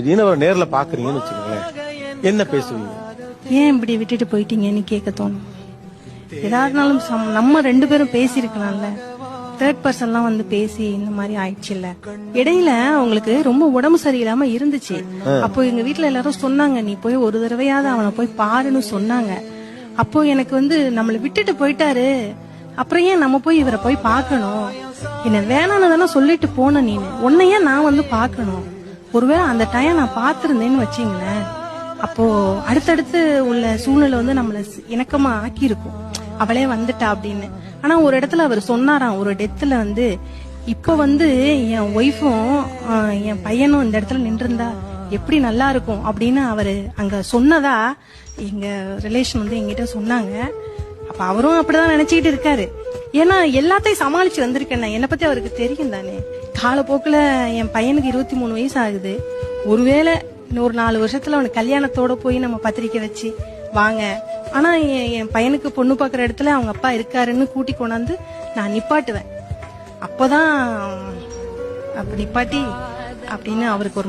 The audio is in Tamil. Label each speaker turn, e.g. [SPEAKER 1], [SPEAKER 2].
[SPEAKER 1] திடீர்னு அவர் நேர்ல பாக்குறீங்கன்னு வச்சுக்கோங்களேன். என்ன பேசுவீங்க?
[SPEAKER 2] ஏன் இப்படி விட்டுட்டு போயிட்டீங்கன்னு கேட்க தோணும். ஏதாவதுனாலும் நம்ம ரெண்டு பேரும் பேசியிருக்கலாம்ல. தேர்ட் பர்சன்லாம் வந்து பேசி இந்த மாதிரி ஆயிடுச்சு இல்ல இடையில அவங்களுக்கு ரொம்ப உடம்பு சரியில்லாம இருந்துச்சு. அப்போ எங்க வீட்ல எல்லாரும் சொன்னாங்க நீ போய் ஒரு தடவையாவது அவனை போய் பாருன்னு சொன்னாங்க. அப்போ எனக்கு வந்து நம்மளை விட்டுட்டு போயிட்டாரு. அப்புறம் ஏன் நம்ம போய் இவரை போய் பார்க்கணும்? என்ன வேணான்னு தானே சொல்லிட்டு போன நீனு. உன்னையே நான் வந்து பார்க்கணும். ஒருவேளை அந்த டைம் நான் பார்த்துருந்தேன்னு வச்சீங்களேன் அப்போ அடுத்தடுத்து உள்ள சூழ்நிலை வந்து நம்மள இணக்கமா ஆக்கி ஆக்கியிருக்கும். அவளே வந்துட்டா அப்படின்னு. ஆனா ஒரு இடத்துல அவர் சொன்னாராம் ஒரு டெத்துல வந்து இப்ப வந்து என் ஒய்ஃபும் என் பையனும் இந்த இடத்துல நின்றுருந்தா எப்படி நல்லா இருக்கும் அப்படின்னு அவரு அங்க சொன்னதா எங்க ரிலேஷன் வந்து எங்கிட்ட சொன்னாங்க. அப்ப அவரும் அப்படிதான் நினைச்சுக்கிட்டு இருக்காரு. ஏன்னா எல்லாத்தையும் சமாளிச்சு வந்திருக்கேன் நான். என்னை பத்தி அவருக்கு தெரியும் தானே? காலப்போக்குல என் பையனுக்கு இருபத்தி மூணு வயசு ஆகுது ஒருவேளை இன்னொரு நாலு வருஷத்துல அவனுக்கு கல்யாணத்தோட போய் நம்ம பத்திரிக்கை வச்சு வாங்க. ஆனா என் என் பையனுக்கு பொண்ணு பார்க்குற இடத்துல அவங்க அப்பா இருக்காருன்னு கூட்டி கொண்டாந்து நான் நிப்பாட்டுவேன். அப்பதான் அப்படி நிப்பாட்டி அப்படின்னு அவருக்கு ஒரு